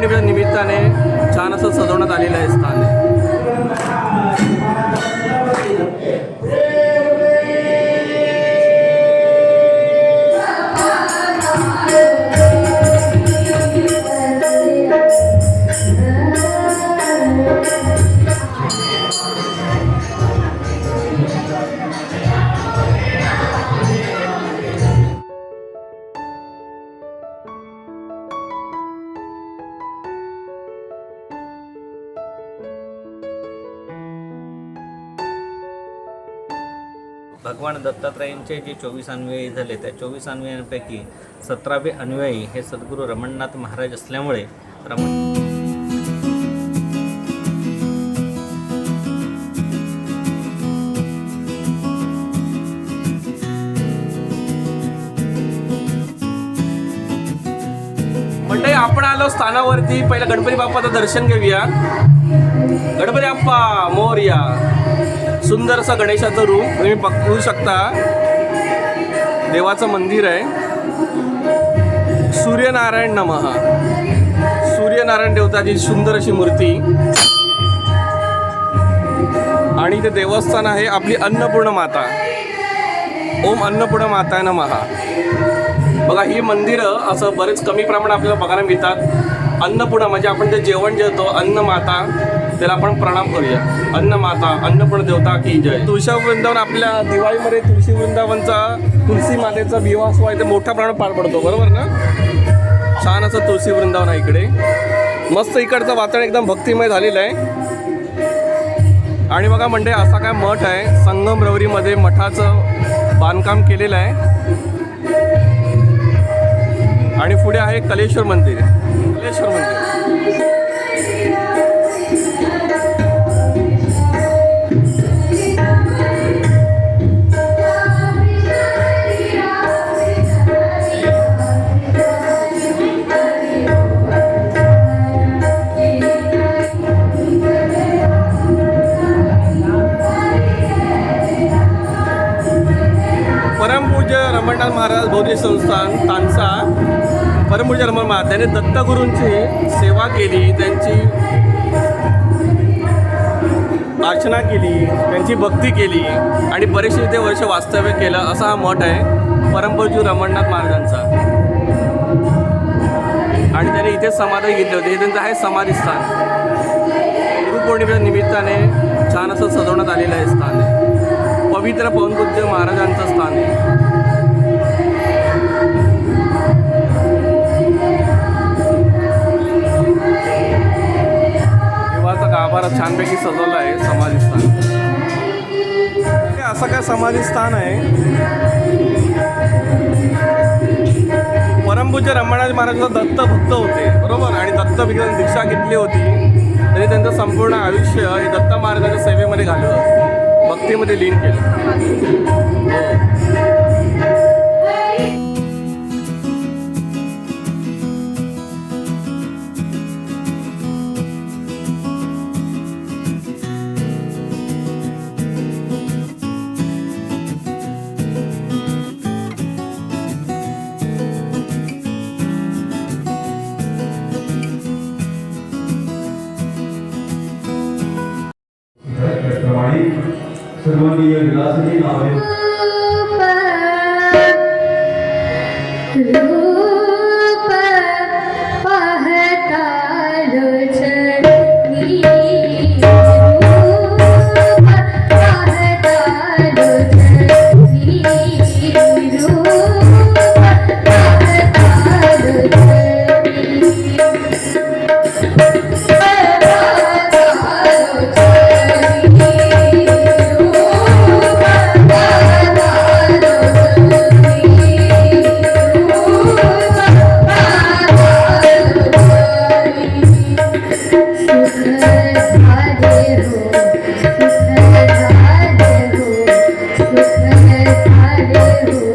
गुरुपौर्णिमेच्या निमित्ताने छान असं सजवण्यात आलेलं आहे स्थान. आमचे जे चोवीस अन्वयी झाले त्या चोवीस अन्वयांपैकी सतरावे अन्वयी हे सद्गुरू रमणनाथ महाराज असल्यामुळे रमण म्हणजे आपण आलो स्थानावरती. पहिला गणपती बाप्पाचं दर्शन घेऊया. गणपती बाप्पा मोर्या. सुंदरसा गणेशाचं रूप तुम्ही बघू शकता. देवाचं मंदिर आहे. सूर्यनारायण नमः. सूर्यनारायण देवताची सुंदर अशी मूर्ती. आणि ते देवस्थान आहे आपली अन्नपूर्ण माता. ओम अन्नपूर्ण माता नमहा बघा ही मंदिरं असं बरेच कमी प्रमाणात आपल्याला बघायला मिळतात. अन्नपूर्णा म्हणजे आपण जे जेवण जेवतो अन्न माता त्याला आपण प्रणाम करूया. अन्न माता अन्नपूर्ण देवता की जय. तुळशी वृंदावन आपल्या दिवाळीमध्ये तुळशी वृंदावनचा तुलसी मातेचा विवाह सोहळा इथे मोठ्या प्रमाणात पार पडतो बरोबर ना? छान असं तुळशी वृंदावन आहे इकडे. मस्त इकडचं वातावरण एकदम भक्तिमय झालेलं आहे. आणि बघा म्हणजे असा काय मठ आहे. संगम रवरीमध्ये मठाचं बांधकाम केलेलं आहे. आणि पुढे आहे कलेश्वर मंदिर. कलेश्वर मंदिर. परमपूज्य रमणनाथ महाराज बौद्धिक संस्थान तानसा. परमपूज्य रमण त्यांनी दत्तगुरूंची सेवा केली त्यांची अर्चना केली त्यांची भक्ती केली आणि बरेचसे ते वर्ष वास्तव्य केलं असा हा मठ आहे परमपूज्य रमणनाथ महाराजांचा. आणि त्याने इथे समाधी घेतली होती. हे त्यांचं आहे समाधीस्थान. गुरुपौर्णिमेच्या निमित्ताने छान असं सजवण्यात आलेलं आहे स्थान आहे. पवित्र पवनपूज्य महाराजांचं स्थान आहे. छानपैकी सजवलं आहे समाधीस्थान. हे असं काय समाधी स्थान आहे? परमपूज्य रमणाजी महाराज दत्त भक्त होते बरोबर? आणि दत्त भिक्षांनी दीक्षा घेतली होती. त्यांनी त्यांचं संपूर्ण आयुष्य हे दत्त महाराजांच्या सेवेमध्ये घालवलं. भक्तीमध्ये लीन केलं. हो. सर्वांनी या विलासाची नावे hare hare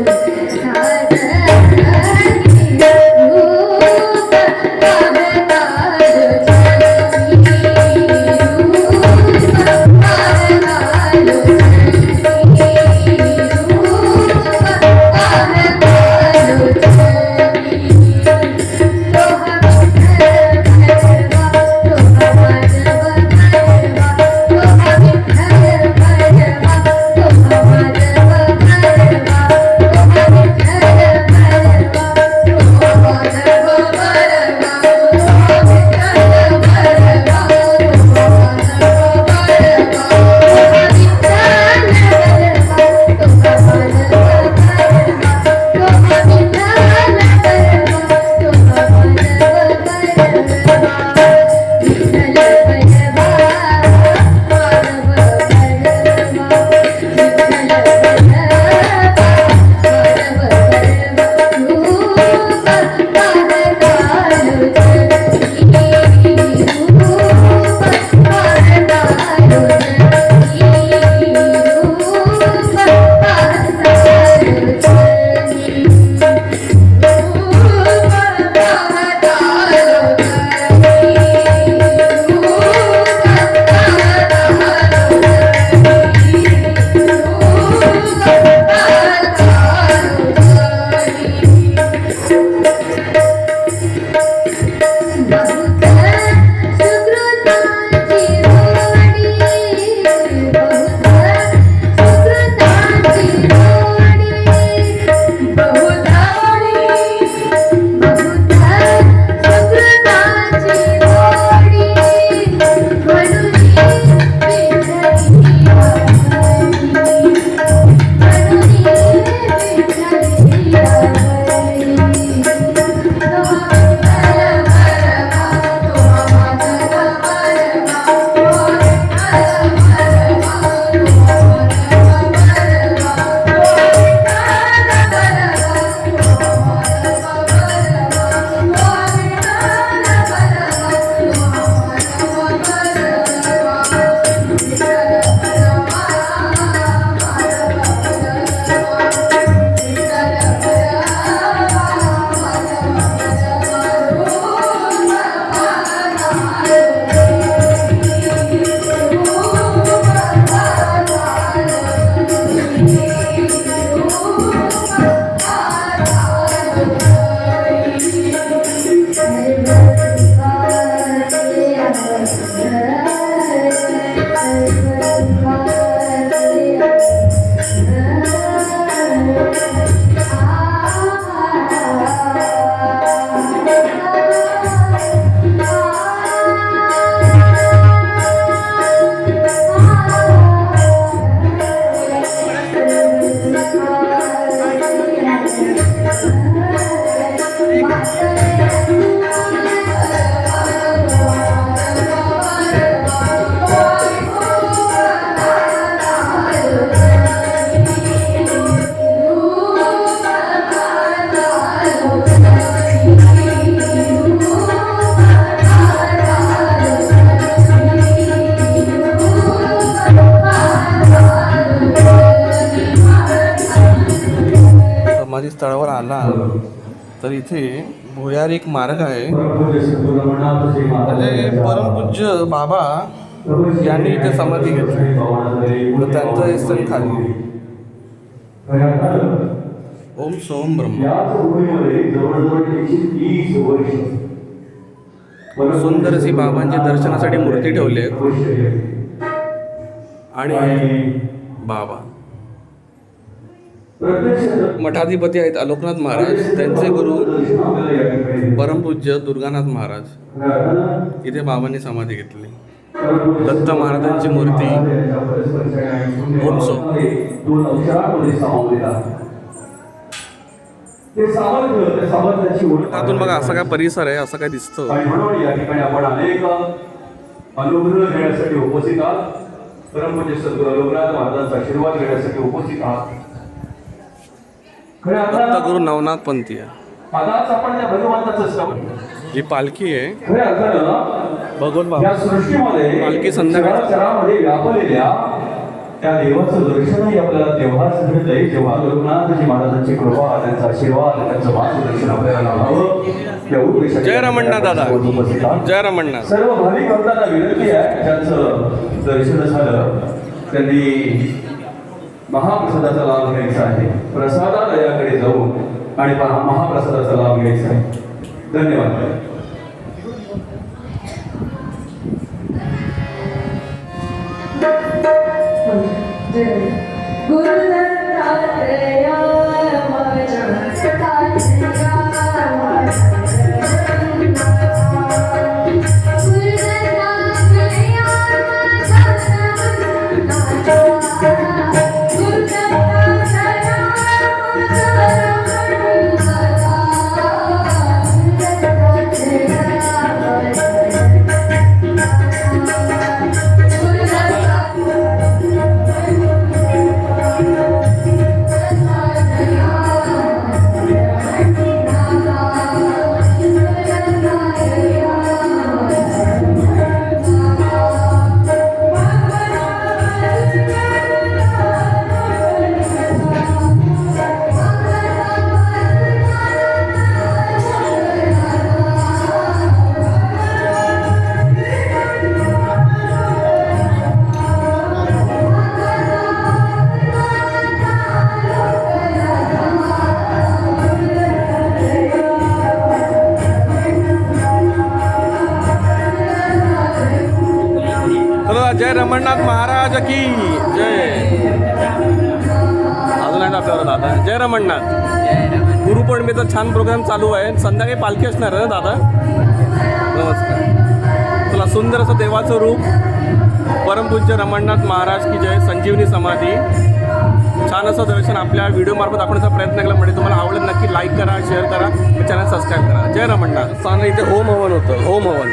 तर इथे भुयार एक मार्ग आहे. म्हणजे परमपूज्य बाबा यांनी इथे समाधी घेतली. तर त्यांचं हे स्थळ खाली. ओम सोम ब्रह्म. सुंदर अशी बाबांची दर्शनासाठी मूर्ती ठेवली आहे आणि बाबा. मठाधिपती आहेत अलोकनाथ महाराज त्यांचे गुरु परमपूज्य दुर्गानाथ महाराज. इथे बाबांनी समाधी घेतली. दत्त महाराजांची मूर्ती ओम त्यातून बघा असा काय परिसर आहे असं काय दिसतं. या ठिकाणी आपण अनेक अनुग्रह घेण्यासाठी उपस्थित आहात. परमपूज्य सद्गुरू अलोकनाथ महाराजांचा आशीर्वाद घेण्यासाठी उपस्थित आहात. खरे दत्त आता गुरु नवनाथ पंथी ही पालखी आहे भगवत बाबा. या सृष्टीमध्ये पालखी संध्याकाळी. व्यापलेल्या त्या देवाचं दर्शनही आपल्याला तेव्हाच मिळतंय रघुनाथजी महाराजांची कृपा त्यांचा आशीर्वाद त्यांचं मार्गदर्शन आपल्याला लाभावं. जय रमणनाथ दादा. जय रमणनाथ सर्व भाविक भक्तांना विनंती आहे ज्यांचं दर्शन झालं त्यांनी महाप्रसादाचा लाभ घ्यायचा आहे. प्रसादालयाकडे जाऊन आणि महा- महाप्रसादाचा लाभ घ्यायचा आहे. धन्यवाद. गुरुदत्तात्रया रमणनाथ छान प्रोग्राम चालू आहे. संध्याकाळी पालखी असणार ना दादा? नमस्कार. चला सुंदर असं देवाचं रूप. परमपूज्य रमणनाथ महाराज की जय संजीवनी समाधी. छान असं दर्शन आपल्या व्हिडिओमार्फत दाखवण्याचा प्रयत्न केला म्हणजे तुम्हाला आवडेल नक्की लाईक करा शेअर करा चॅनल सबस्क्राईब करा. जय रमणनाथ. स्थान इथे होम हवन होतं होम हवन.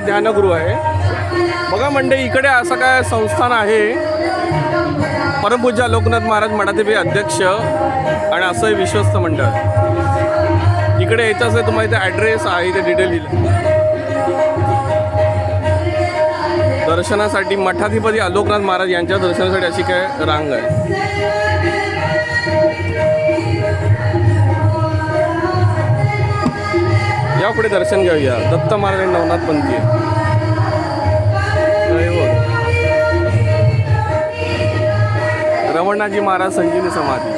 ध्यानगुरु आहे. बघा मंडळी इकडे असं काय संस्थान आहे. परमपूज्य लोकनाथ महाराज मठाचे अध्यक्ष आणि असं विश्वस्त मंडळ. इकडे यायचं असेल तुम्हाला इथे ॲड्रेस आहे इथे डिटेल दिलं दर्शनासाठी मठाधिपती आलोकनाथ महाराज यांच्या दर्शनासाठी अशी काय रांग आहे. या पुढे दर्शन घेऊया. दत्त महाराज नवनाथ पंथी. दैवत. रमणाजी महाराज संजीवनी समाधी.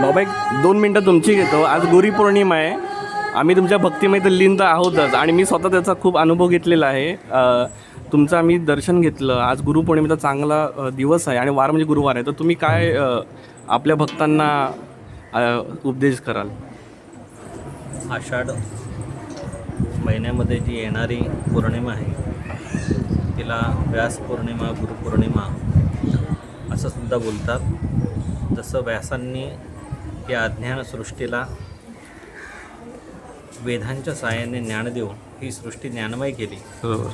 बाबा एक दोन मिनटं तुमची घेतो. आज गुरुपौर्णिमा आहे. आम्ही तुमच्या भक्तिमय तल्लीन तर आहोतच. आणि मी स्वतः त्याचा खूप अनुभव घेतलेला आहे. तुमचं आम्ही दर्शन घेतलं. आज गुरुपौर्णिमेचा चांगला दिवस आहे आणि वार म्हणजे गुरुवार आहे. तर तुम्ही काय आपल्या भक्तांना उपदेश कराल? आषाढ महिन्यामध्ये जी येणारी पौर्णिमा आहे तिला व्यास पौर्णिमा गुरुपौर्णिमा असं सुद्धा बोलतात. जसं व्यासांनी या अज्ञान सृष्टीला वेदांच्या साहाय्याने ज्ञान देऊन ही सृष्टी ज्ञानमय केली. बरोबर.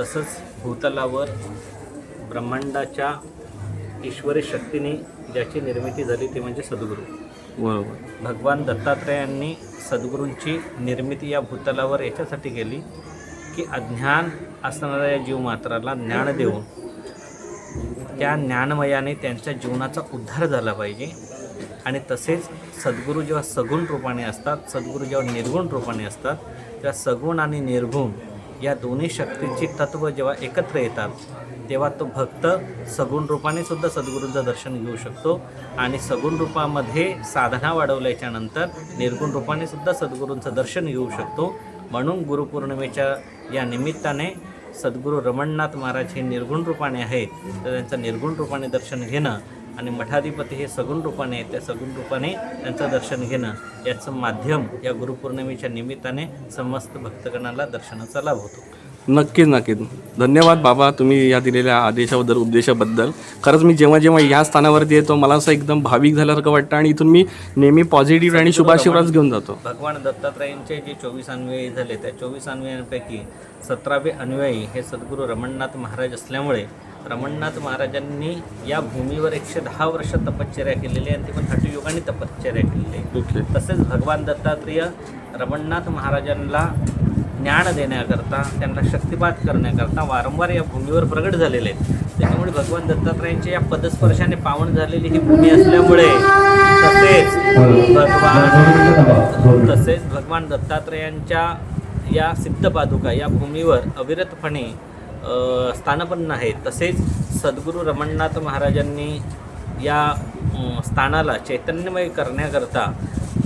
तसंच भूतलावर ब्रह्मांडाच्या ईश्वरी शक्तीने ज्याची निर्मिती झाली ते म्हणजे सद्गुरू. बरोबर. भगवान दत्तात्रेयांनी सद्गुरूंची निर्मिती या भूतलावर याच्यासाठी केली की अज्ञान असणाऱ्या या जीवमात्राला ज्ञान देऊन त्या ज्ञानमयाने त्यांच्या जीवनाचा उद्धार झाला पाहिजे. आणि तसेच सद्गुरू जेव्हा सगुण रूपाने असतात सद्गुरू जेव्हा निर्गुण रूपाने असतात तेव्हा सगुण आणि निर्गुण या दोन्ही शक्तीची तत्व जेव्हा एकत्र येतात तेव्हा तो भक्त सगुण रूपाने सुद्धा सद्गुरूंचं दर्शन घेऊ शकतो आणि सगुण रूपामध्ये साधना वाढवल्याच्या नंतर निर्गुण रूपाने सुद्धा सद्गुरूंचं दर्शन घेऊ शकतो. म्हणून गुरुपौर्णिमेच्या या निमित्ताने सद्गुरू रमणनाथ महाराज हे निर्गुण रूपाने आहेत तर त्यांचं निर्गुण रूपाने दर्शन घेणं आणि मठाधिपती हे सगुण रूपाने आहेत. त्या सगुण रूपाने त्यांचं दर्शन घेणं याचं माध्यम या गुरुपौर्णिमेच्या निमित्ताने समस्त भक्तगणाला दर्शनाचा लाभ होतो. नक्कीच नक्कीच. धन्यवाद बाबा तुम्ही या दिलेल्या आदेशाबद्दल उपदेशाबद्दल. खरंच मी जेव्हा जेव्हा या स्थानावरती येतो मला असं एकदम भाविक झाल्यासारखं वाटतं आणि इथून मी नेहमी पॉझिटिव्ह आणि शुभाशिवराज घेऊन जातो. भगवान दत्तात्रयांचे जे चोवीस अन्वयी झाले त्या चोवीस अन्वयांपैकी सतरावे अन्वयी हे सद्गुरू रमणनाथ महाराज असल्यामुळे रमणनाथ महाराजांनी या भूमीवर एकशे दहा वर्ष तपश्चर्या केलेली आहे आणि ती पण हठयोगाने तपश्चर्या केलेली आहे. तसेच भगवान दत्तात्रेय रमणनाथ महाराजांना ज्ञान देण्याकरता त्यांना शक्तिपात करण्याकरता वारंवार या भूमीवर प्रगट झालेले आहेत. त्याच्यामुळे भगवान दत्तात्रयांच्या या पदस्पर्शाने पावन झालेली ही भूमी असल्यामुळे तसेच भगवान तसेच भगवान दत्तात्रयांच्या या सिद्ध पादुका या भूमीवर अविरतपणे स्थानपन्न आहे तसेच सद्गुरू रमणनाथ महाराजांनी या स्थानाला चैतन्यमय करण्याकरता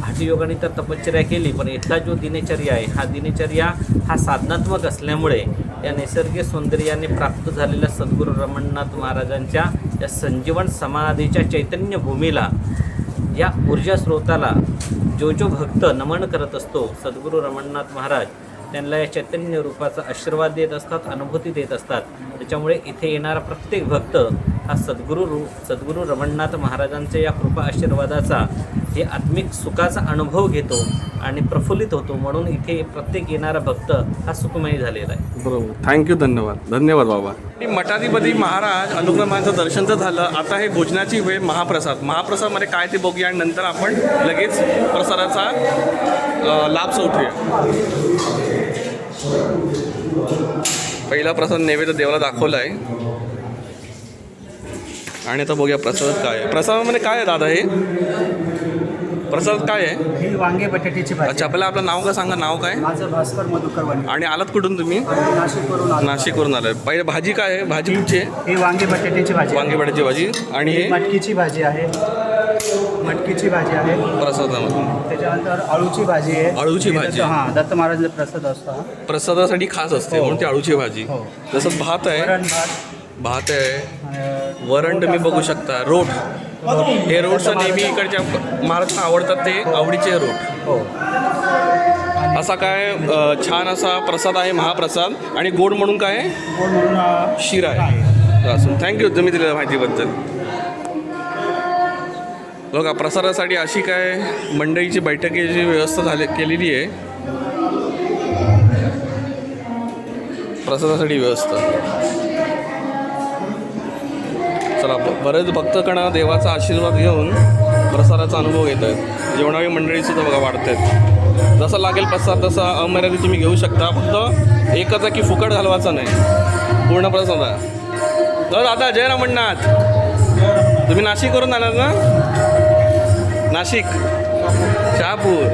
हठयोगाने तर तपश्चर्या केली पण इथला जो दिनचर्या आहे हा दिनचर्या हा साधनात्मक असल्यामुळे या नैसर्गिक सौंदर्याने प्राप्त झालेल्या सद्गुरू रमणनाथ महाराजांच्या या संजीवन समाधीच्या चैतन्यभूमीला या ऊर्जा स्रोताला जो जो भक्त नमन करत असतो सद्गुरू रमणनाथ महाराज त्यांना या चैतन्य रूपाचा आशीर्वाद देत असतात अनुभूती देत असतात. त्याच्यामुळे इथे येणारा प्रत्येक भक्त हा सद्गुरू रू सद्गुरू रमणनाथ महाराजांच्या या कृपा आशीर्वादाचा हे आत्मिक सुखाचा अनुभव घेतो आणि प्रफुल्लित होतो. म्हणून इथे प्रत्येक येणारा भक्त हा सुखमय झालेला आहे. बरोबर. थँक्यू धन्यवाद. धन्यवाद बाबा. मठाधिपती महाराज अनुक्रमांचं दर्शन तर झालं. आता हे भोजनाची वेळ महाप्रसाद. महाप्रसादमध्ये काय ते बघूया आणि नंतर आपण लगेच प्रसादाचा लाभ उठूया पहिला प्रसाद नैवेद्य देवाला दाखवला आहे आणि आता बघूया प्रसाद काय आहे. प्रसादामध्ये म्हणजे काय आहे दादा हे? प्रसाद काय आहे? ही वांगे बटाट्याची भाजी. अच्छा आपल्याला आपलं नाव का सांगा? नाव काय? माझं भास्कर मधुकर आणि आलात कुठून तुम्ही? नाशिकवरून आलो. नाशिकवरून आलाय पहिले भाजी काय आहे? भाजी कुठची आहे? ही वांगे बटाट्याची भाजी वांगी बटाट्याची भाजी. आणि ही हे मटकीची भाजी आहे. मटकीची भाजी आहे. प्रसादामध्ये त्याच्यानंतर अळूची भाजी आहे. अळूची ही भाजी. हां दत्त महाराजांचा प्रसाद असतो हा. प्रसादासाठी खास असते म्हणून ती अळूची भाजी. हो. जसं भात आहे. वरण भात. भात आहे. वरण तुम्ही बघू शकता रोट. हे रोटचं नेहमी इकडच्या महाराष्ट्रात आवडतात ते आवडीचे रोट. हो. असा काय छान असा प्रसाद आहे महाप्रसाद. आणि गोड म्हणून काय? शिरा आहे. असून थँक्यू तुम्ही दिलेल्या माहितीबद्दल. बघा प्रसारासाठी अशी काय मंडळीची बैठकीची व्यवस्था झाली केलेली आहे. प्रसादासाठी व्यवस्था. चला बरेच भक्तकणा देवाचा आशीर्वाद घेऊन प्रसादाचा अनुभव घेत आहेत. जेवणारी मंडळीसुद्धा बघा वाढत आहेत जसा लागेल प्रसाद तसा अमर्यादित तुम्ही घेऊ शकता. फक्त एकच आहे की फुकट घालवायचा नाही. पूर्ण प्रसाद आहे. तर दादा जय रमणनाथ. तुम्ही नाशिकवरून आलात ना? नाशिक. शहापूर.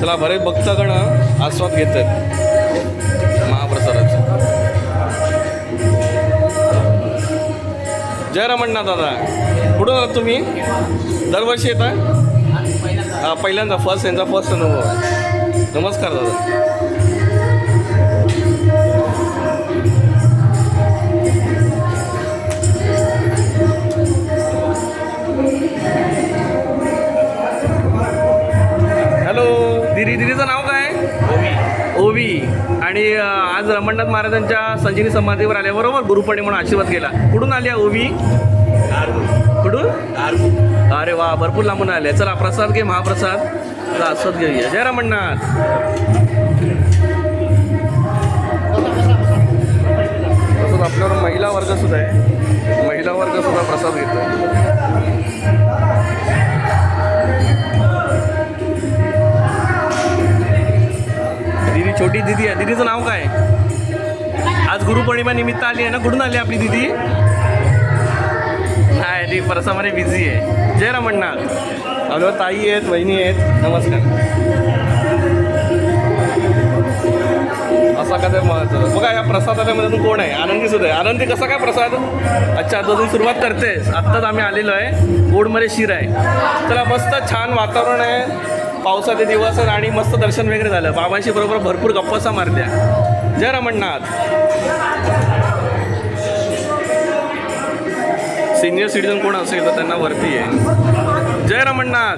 चला बरेच भक्तगण आस्वाद घेत आहेत. जय रमणनाथ दादा. कुठून आहात तुम्ही? दरवर्षी येता हा पहिल्यांदा फर्स्ट यांचा फर्स्ट अनुभव नमस्कार दादा. ओवी आणि आज रमणनाथ महाराजांच्या संजीवनी समाधीवर आल्या बरोबर म्हणून आशीर्वाद केला कुठून आल्या ओवी? कुठून? अरे वा भरपूर लांबून आले चला प्रसाद घे महाप्रसाद. आस्वाद घेऊया. जय रमणनाथ. तसंच आपल्यावर महिला वर्ग सुद्धा आहे. महिला वर्ग सुद्धा प्रसाद घेतो छोटी दीदी आहे. दीदीचं नाव काय? आज गुरुपौर्णिमा निमित्त आली आहे ना? कुठून आली आपली दीदी? नाही ती परसामध्ये बिझी आहे. जय रमणनाथ हॅलो ताई आहेत वहिनी आहेत. नमस्कार. असा का ते महत्त्व बघा या प्रसादाच्या मध्ये कोण आहे? आनंदी सुद्धा आहे. आनंदी कसा काय प्रसाद? अच्छा तो अजून सुरुवात करतेस. आत्ताच आम्ही आलेलो आहे. गोडमध्ये शिर आहे. चला मस्त छान वातावरण आहे. पावसाचे दिवस आणि मस्त दर्शन वगैरे झालं. बाबांशी बरोबर भरपूर गप्पासा मारल्या. जय रमणनाथ. सिनियर सिटीजन कोण असेल तर त्यांना वरती आहे. जय रमणनाथ.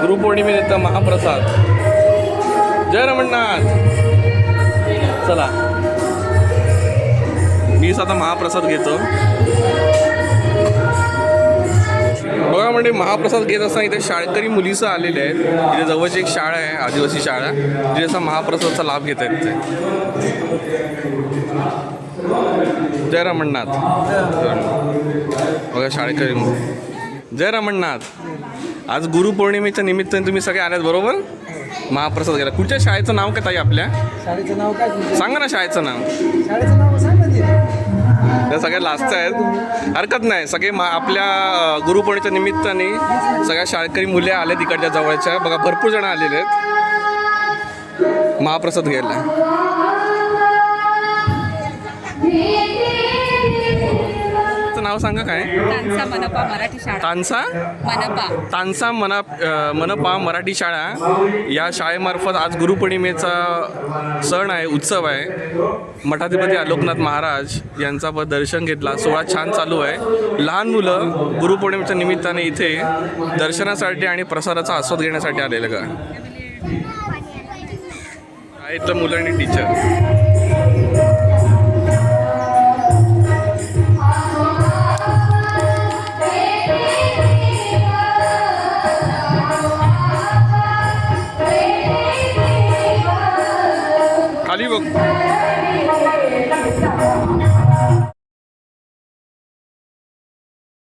गुरुपौर्णिमेनिमित्त महाप्रसाद. जय रमणनाथ. चला. मी आता महाप्रसाद घेतो. बघा म्हणजे महाप्रसाद घेत असताना इथे शाळकरी मुलीचं आलेले आहेत. इथे जवळची एक शाळा आहे आदिवासी शाळा. जिथे असा महाप्रसादचा लाभ घेत आहेत ते. जय रमणनाथ. बघा शाळकरी मुली. जय रमणनाथ. आज गुरुपौर्णिमेच्या निमित्ताने तुम्ही सगळे आल्यात बरोबर? महाप्रसाद घ्यायला. कुठच्या शाळेचं नाव काय ताई आपल्या? शाळेचं नाव काय तुमचं? सांगा ना शाळेचं नाव. शाळेचं नाव सांग. त्या सगळ्या लास्ट आहेत. हरकत नाही. सगळे मा आपल्या अ, गुरुपौर्णिमेच्या निमित्ताने सगळ्या शाळकरी मुले आले तिकडच्या जवळच्या. बघा भरपूर जण आलेले आहेत. महाप्रसाद घ्यायला. नाव सांगा काय? तानसा मनपा मराठी शाळा. तानसा? मनपा. तानसा मना मनपा मराठी शाळा. या शाळेमार्फत आज गुरुपौर्णिमेचा सण आहे उत्सव आहे. मठाधिपती आलोकनाथ महाराज यांचा प दर्शन घेतला. सोहळा छान चालू आहे. लहान मुलं गुरुपौर्णिमेच्या निमित्ताने इथे दर्शनासाठी आणि प्रसादाचा आस्वाद घेण्यासाठी आलेलं का? आहेत मुलं आणि टीचर